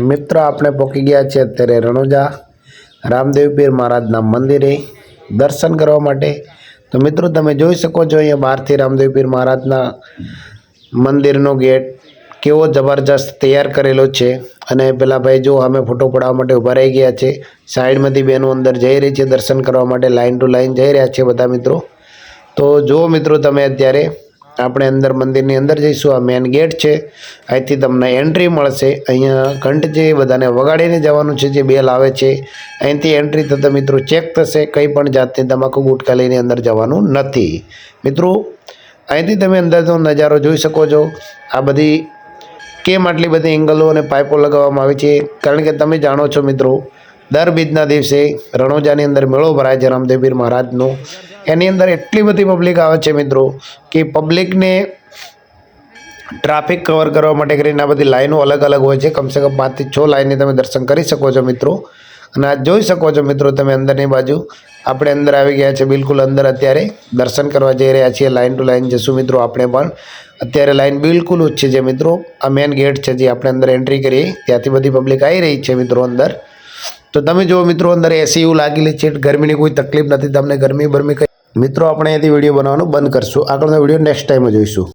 મિત્રો, આપણે પહોંચી ગયા છીએ અત્યારે રણોજા. રામદેવપીર મહારાજના મંદિરે દર્શન કરવા માટે. તો મિત્રો, તમે જોઈ શકો છો અહીંયા બહારથી રામદેવપીર મહારાજના મંદિરનો ગેટ કેવો જબરજસ્ત તૈયાર કરેલો છે. અને પેલા ભાઈ જો અમે ફોટો પડાવવા માટે ઊભા રહી ગયા છે. સાઈડમાંથી બેનો અંદર જઈ રહી છે દર્શન કરવા માટે, લાઈન ટુ લાઈન જઈ રહ્યા છે બધા મિત્રો. તો જુઓ મિત્રો તમે અત્યારે આપણે અંદર મંદિરની અંદર જઈશું. આ મેઇન ગેટ છે. અહીંથી તમને એન્ટ્રી મળશે. અહીંયા ઘંટ છે બધાને વગાડીને જવાનું છે, જે બેલ આવે છે. અહીંથી એન્ટ્રી થતાં મિત્રો ચેક થશે. કંઈ પણ જાતની તમાકુ ગુટકા લઈને અંદર જવાનું નથી. મિત્રો, અહીંથી તમે અંદરનો નજારો જોઈ શકો છો. આ બધી કેમ આટલી બધી એંગલો અને પાઇપો લગાવવામાં આવી છે? કારણ કે તમે જાણો છો મિત્રો, દર બીજના દિવસે રણોજાની અંદર મેળો ભરાય છે રામદેવીર મહારાજનો. એની અંદર એટલી બધી પબ્લિક આવે છે મિત્રો કે પબ્લિકને ટ્રાફિક કવર કરવા માટે કરીને આ બધી લાઈનો અલગ અલગ હોય છે. કમસે કમ પાંચથી છ લાઈનની તમે દર્શન કરી શકો છો મિત્રો. અને આ જોઈ શકો છો મિત્રો તમે અંદરની બાજુ. આપણે અંદર આવી ગયા છે બિલકુલ અંદર અત્યારે. દર્શન કરવા જઈ રહ્યા છીએ લાઈન ટુ લાઈન જશું મિત્રો આપણે પણ. અત્યારે લાઈન બિલકુલ જ છે મિત્રો. આ મેન ગેટ છે જે આપણે અંદર એન્ટ્રી કરીએ. ત્યાંથી બધી પબ્લિક આવી રહી છે મિત્રો અંદર. તો તમે જુઓ મિત્રો અંદર એસી એવું લાગેલી છે. ગરમીની કોઈ તકલીફ નથી. તમને ગરમી બરમી કંઈ મિત્રો આપણે અહીંયાથી વીડિયો બનાવવાનું બંધ કરશું. આગળનો વીડિયો નેક્સ્ટ ટાઈમે જોઈશું.